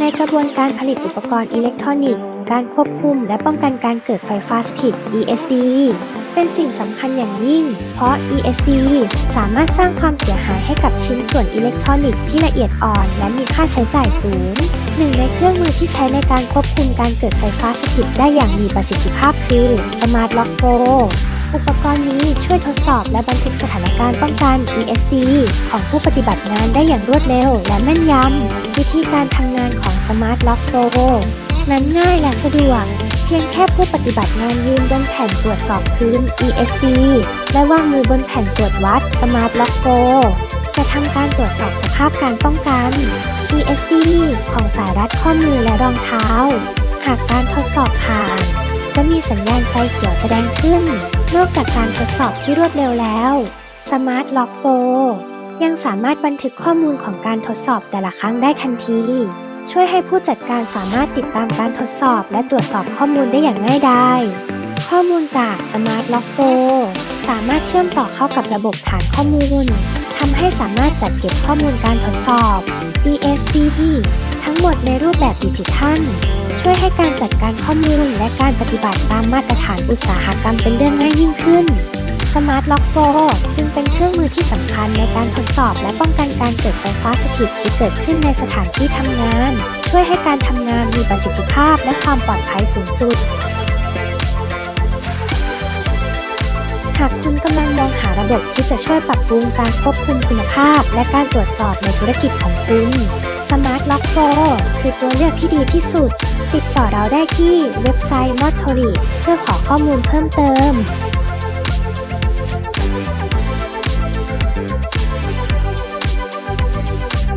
ในกระบวนการผลิตอุปกรณ์อิเล็กทรอนิกส์ การควบคุมและป้องกันการเกิดไฟฟ้าสถิต ESD เป็นสิ่งสำคัญอย่างยิ่ง เพราะ ESD สามารถสร้างความเสียหายให้กับชิ้นส่วนอิเล็กทรอนิกส์ที่ละเอียดอ่อนและมีค่าใช้จ่ายสูง หนึ่งในเครื่องมือที่ใช้ในการควบคุมการเกิดไฟฟ้าสถิตได้อย่างมีประสิทธิภาพคือ Smart Lock Pro อุปกรณ์นี้ช่วยทดสอบและบันทึกสถานการณ์ป้องกัน ESD ของผู้ปฏิบัติงานได้อย่างรวดเร็วและแม่นยำ วิธีการทำงานของ Smart Lock Pro นั้นง่ายและสะดวก เพียงแค่ผู้ปฏิบัติงานยืนบนแผ่นตรวจสอบพื้น ESD และวางมือบนแผ่นตรวจวัด Smart Lock Pro จะทำการตรวจสอบสภาพการป้องกัน ESD ของสายรัดข้อมือและรองเท้า หากการทดสอบผ่าน จะมีสัญญาณไฟเขียวแสดงขึ้น นอกจากการทดสอบที่รวดเร็วแล้ว Smart Lock Pro ยังสามารถบันทึกข้อมูลของการทดสอบแต่ละครั้งได้ทันที ช่วยให้ผู้จัดการสามารถติดตามการทดสอบและตรวจสอบข้อมูลได้อย่างง่ายดายข้อมูลจาก Smart Lock Pro สามารถเชื่อมต่อเข้ากับระบบฐานข้อมูลทำให้สามารถจัดเก็บข้อมูลการทดสอบ ESD ทั้งหมดในรูปแบบดิจิทัล การจัดการข้อมูลและการปฏิบัติตามมาตรฐานอุตสาหกรรมเป็นเรื่องง่ายยิ่งขึ้น Smart Lock Pro จึงเป็นเครื่องมือที่สำคัญในการทดสอบและป้องกันการเกิดไฟฟ้าสถิตที่เกิดขึ้นในสถานที่ทำงาน ช่วยให้การทำงานมีประสิทธิภาพและความปลอดภัยสูงสุดหากคุณกำลังมองหาระบบที่จะช่วยปรับปรุงการควบคุมคุณภาพ และการตรวจสอบในธุรกิจของคุณ สมาร์ทล็อกโฟคือตัวเลือกที่ดีที่สุด ติดต่อเราได้ที่เว็บไซต์ m o t o r i เพื่อขอข้อมูลเพิ่มเติม